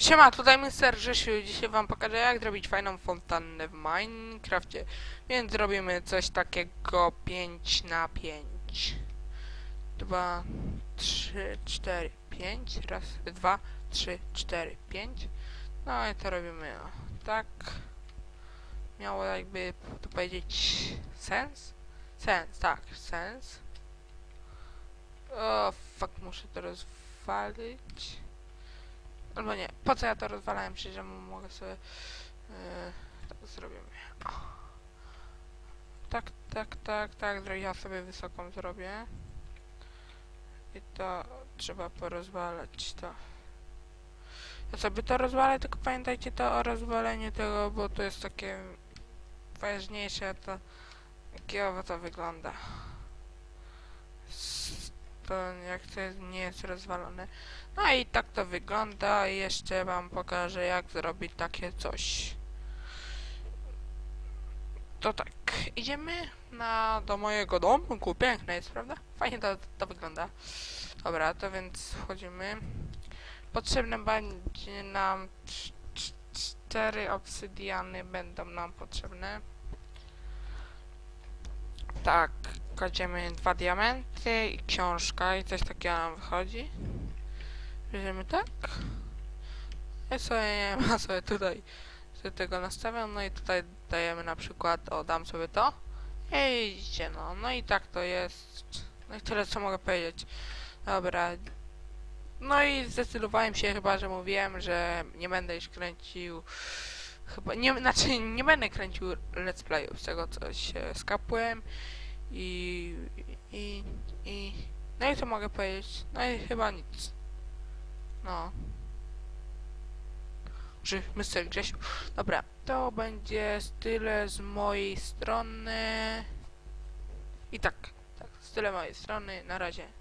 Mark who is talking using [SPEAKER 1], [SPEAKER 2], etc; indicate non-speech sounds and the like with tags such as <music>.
[SPEAKER 1] Siema, tutaj Mr. Grzesiu. Dzisiaj wam pokażę jak zrobić fajną fontannę w Minecrafcie. Więc zrobimy coś takiego 5 na 5 2, 3, 4, 5 Raz, dwa, trzy, cztery, pięć No i to robimy tak Miało jakby to powiedzieć sens? Sens, tak, sens O, fuck, muszę to rozwalić Albo nie, po co ja to rozwalałem? Przecież ja mogę sobie... Yy, tak zrobimy. Tak, tak, tak, tak, ja sobie wysoką zrobię. I to trzeba porozwalać to. Ja sobie to rozwalę, tylko pamiętajcie to o rozwaleniu tego, bo to jest takie ważniejsze, to jakiego to wygląda. To jak to jest, nie jest rozwalone. No i tak to wygląda i jeszcze wam pokażę jak zrobić takie coś. To tak, idziemy na, do mojego domku, piękne jest, prawda? Fajnie to, to wygląda. Dobra, to więc wchodzimy. Potrzebne będzie nam cz- cz- cztery obsydiany będą nam potrzebne. Tak, kładziemy dwa diamenty i książka i coś takiego nam wychodzi. Bierzemy tak. Ja sobie, <laughs> ja sobie tutaj sobie tego nastawiam, no i tutaj dajemy na przykład, o dam sobie to. I no, no i tak to jest. No i tyle co mogę powiedzieć. Dobra. No i zdecydowałem się chyba, że mówiłem, że nie będę już kręcił chyba, nie, znaczy nie będę kręcił let's playów z tego co się skapłem i, i, i no i co mogę powiedzieć? No i chyba nic. No. Że Mr. Grzesiu. Dobra, to będzie tyle z mojej strony. I tak, tak, z tyle mojej strony. Na razie.